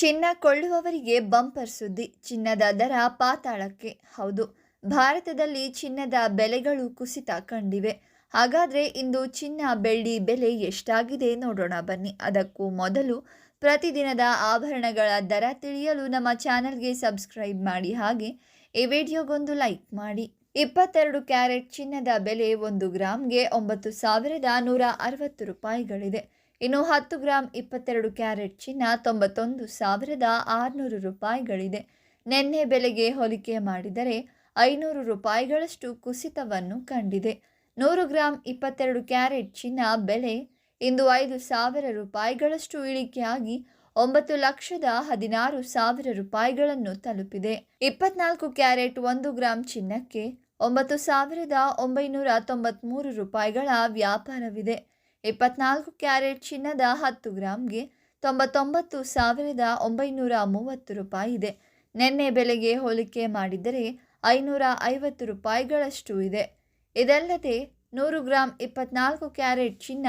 ಚಿನ್ನ ಕೊಳ್ಳುವವರಿಗೆ ಬಂಪರ್ ಸುದ್ದಿ, ಚಿನ್ನದ ದರ ಪಾತಾಳಕ್ಕೆ. ಹೌದು, ಭಾರತದಲ್ಲಿ ಚಿನ್ನದ ಬೆಲೆಗಳು ಕುಸಿತ ಕಂಡಿವೆ. ಹಾಗಾದರೆ ಇಂದು ಚಿನ್ನ ಬೆಳ್ಳಿ ಬೆಲೆ ಎಷ್ಟಾಗಿದೆ ನೋಡೋಣ ಬನ್ನಿ. ಅದಕ್ಕೂ ಮೊದಲು ಪ್ರತಿದಿನದ ಆಭರಣಗಳ ದರ ತಿಳಿಯಲು ನಮ್ಮ ಚಾನಲ್ಗೆ ಸಬ್ಸ್ಕ್ರೈಬ್ ಮಾಡಿ. ಹಾಗೆ ಈ ವಿಡಿಯೋಗೊಂದು ಲೈಕ್ ಮಾಡಿ. ಇಪ್ಪತ್ತೆರಡು ಕ್ಯಾರೆಟ್ ಚಿನ್ನದ ಬೆಲೆ ಒಂದು ಗ್ರಾಮ್ಗೆ ಒಂಬತ್ತು ಸಾವಿರದ ನೂರ ಅರವತ್ತು ರೂಪಾಯಿಗಳಿದೆ. ಇನ್ನು ಹತ್ತು ಗ್ರಾಂ ಇಪ್ಪತ್ತೆರಡು ಕ್ಯಾರೆಟ್ ಚಿನ್ನ ತೊಂಬತ್ತೊಂದು ಸಾವಿರದ ಆರುನೂರು ರೂಪಾಯಿಗಳಿದೆ. ನಿನ್ನೆ ಬೆಲೆಗೆ ಹೋಲಿಕೆ ಮಾಡಿದರೆ ಐನೂರು ರೂಪಾಯಿಗಳಷ್ಟು ಕುಸಿತವನ್ನು ಕಂಡಿದೆ. ನೂರು ಗ್ರಾಂ ಇಪ್ಪತ್ತೆರಡು ಕ್ಯಾರೆಟ್ ಚಿನ್ನ ಬೆಲೆ ಇಂದು ಐದು ಸಾವಿರ ರೂಪಾಯಿಗಳಷ್ಟು ಇಳಿಕೆಯಾಗಿ ಒಂಬತ್ತು ಲಕ್ಷದ ಹದಿನಾರು ಸಾವಿರ ರೂಪಾಯಿಗಳನ್ನು ತಲುಪಿದೆ. ಇಪ್ಪತ್ನಾಲ್ಕು ಕ್ಯಾರೆಟ್ ಒಂದು ಗ್ರಾಂ ಚಿನ್ನಕ್ಕೆ ಒಂಬತ್ತು ಸಾವಿರದ ಒಂಬೈನೂರ ತೊಂಬತ್ತ್ಮೂರು ರೂಪಾಯಿಗಳ ವ್ಯಾಪಾರವಿದೆ. ಇಪ್ಪತ್ನಾಲ್ಕು ಕ್ಯಾರೆಟ್ ಚಿನ್ನದ ಹತ್ತು ಗ್ರಾಮ್ಗೆ ತೊಂಬತ್ತೊಂಬತ್ತು ಸಾವಿರದ ಒಂಬೈನೂರ ಮೂವತ್ತು ರೂಪಾಯಿ ಇದೆ. ನಿನ್ನೆ ಬೆಲೆಗೆ ಹೋಲಿಕೆ ಮಾಡಿದರೆ ಐನೂರ ಐವತ್ತು ರೂಪಾಯಿಗಳಷ್ಟು ಇದೆ. ಇದಲ್ಲದೆ ನೂರು ಗ್ರಾಂ ಇಪ್ಪತ್ನಾಲ್ಕು ಕ್ಯಾರೆಟ್ ಚಿನ್ನ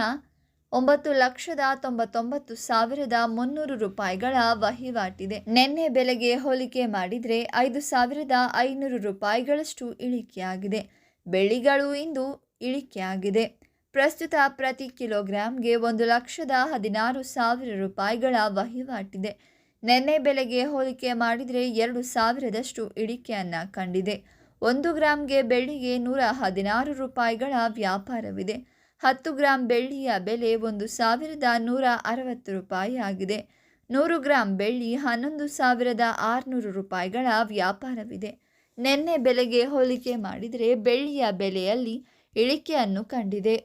ಒಂಬತ್ತು ಲಕ್ಷದ ತೊಂಬತ್ತೊಂಬತ್ತು ಸಾವಿರದ ಮುನ್ನೂರು ರೂಪಾಯಿಗಳ ವಹಿವಾಟಿದೆ. ನಿನ್ನೆ ಬೆಲೆಗೆ ಹೋಲಿಕೆ ಮಾಡಿದರೆ ಐದು ಸಾವಿರದ ಐನೂರು ರೂಪಾಯಿಗಳಷ್ಟು ಇಳಿಕೆಯಾಗಿದೆ. ಬೆಳ್ಳಿಗಳು ಇಂದು ಇಳಿಕೆಯಾಗಿದೆ. ಪ್ರಸ್ತುತ ಪ್ರತಿ ಕಿಲೋಗ್ರಾಂಗೆ ಒಂದು ಲಕ್ಷದ ಹದಿನಾರು ಸಾವಿರ ರೂಪಾಯಿಗಳ ವಹಿವಾಟಿದೆ. ನಿನ್ನೆ ಬೆಲೆಗೆ ಹೋಲಿಕೆ ಮಾಡಿದರೆ ಎರಡು ಸಾವಿರದಷ್ಟು ಇಳಿಕೆಯನ್ನು ಕಂಡಿದೆ. ಒಂದು ಗ್ರಾಮ್ಗೆ ಬೆಳ್ಳಿಗೆ ನೂರ ಹದಿನಾರು ರೂಪಾಯಿಗಳ ವ್ಯಾಪಾರವಿದೆ. ಹತ್ತು ಗ್ರಾಂ ಬೆಳ್ಳಿಯ ಬೆಲೆ ಒಂದು ಸಾವಿರದ ನೂರ ಅರವತ್ತು ರೂಪಾಯಿ ಆಗಿದೆ. ನೂರು ಗ್ರಾಂ ಬೆಳ್ಳಿ ಹನ್ನೊಂದು ಸಾವಿರದ ಆರುನೂರು ರೂಪಾಯಿಗಳ ವ್ಯಾಪಾರವಿದೆ. ನಿನ್ನೆ ಬೆಲೆಗೆ ಹೋಲಿಕೆ ಮಾಡಿದರೆ ಬೆಳ್ಳಿಯ ಬೆಲೆಯಲ್ಲಿ ಇಳಿಕೆಯನ್ನು ಕಂಡಿದೆ.